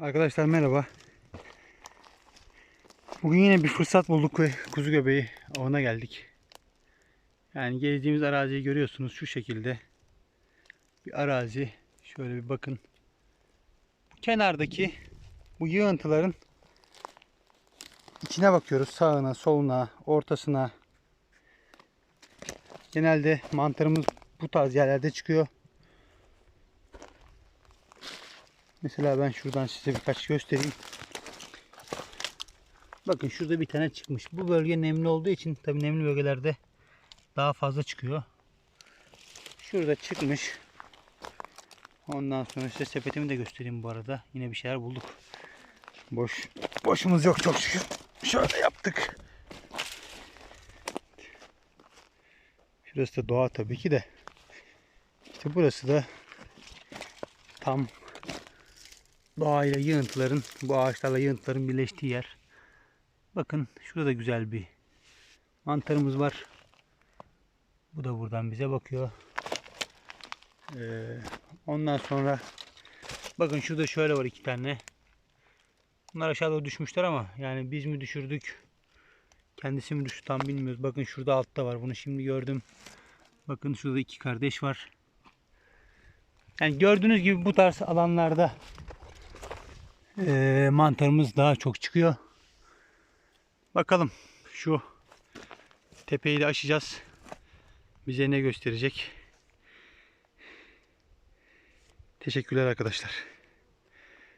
Arkadaşlar merhaba. Bugün yine bir fırsat bulduk ve kuzu göbeği avına geldik. Yani gezdiğimiz araziyi görüyorsunuz şu şekilde. Bir arazi. Şöyle bir bakın. Bu kenardaki bu yığıntıların içine bakıyoruz. Sağına, soluna, ortasına. Genelde mantarımız bu tarz yerlerde çıkıyor. Mesela ben şuradan size birkaç göstereyim. Bakın şurada bir tane çıkmış. Bu bölge nemli olduğu için tabii nemli bölgelerde daha fazla çıkıyor. Şurada çıkmış. Ondan sonra size sepetimi de göstereyim bu arada. Yine bir şeyler bulduk. Boş boşumuz yok çok şükür. Şöyle yaptık. Şurası da doğa tabii ki de. İşte burası da tam doğayla yığıntıların, bu ağaçlarla yığıntıların birleştiği yer. Bakın şurada da güzel bir mantarımız var. Bu da buradan bize bakıyor. Ee, ondan sonra bakın şurada şöyle var iki tane. Bunlar aşağıda düşmüşler ama yani biz mi düşürdük? Kendisi mi düştü tam bilmiyoruz. Bakın şurada altta var. Bunu şimdi gördüm. Bakın şurada iki kardeş var. Yani gördüğünüz gibi bu tarz alanlarda e, mantarımız daha çok çıkıyor. Bakalım şu tepeyi de aşacağız. Bize ne gösterecek? Teşekkürler arkadaşlar.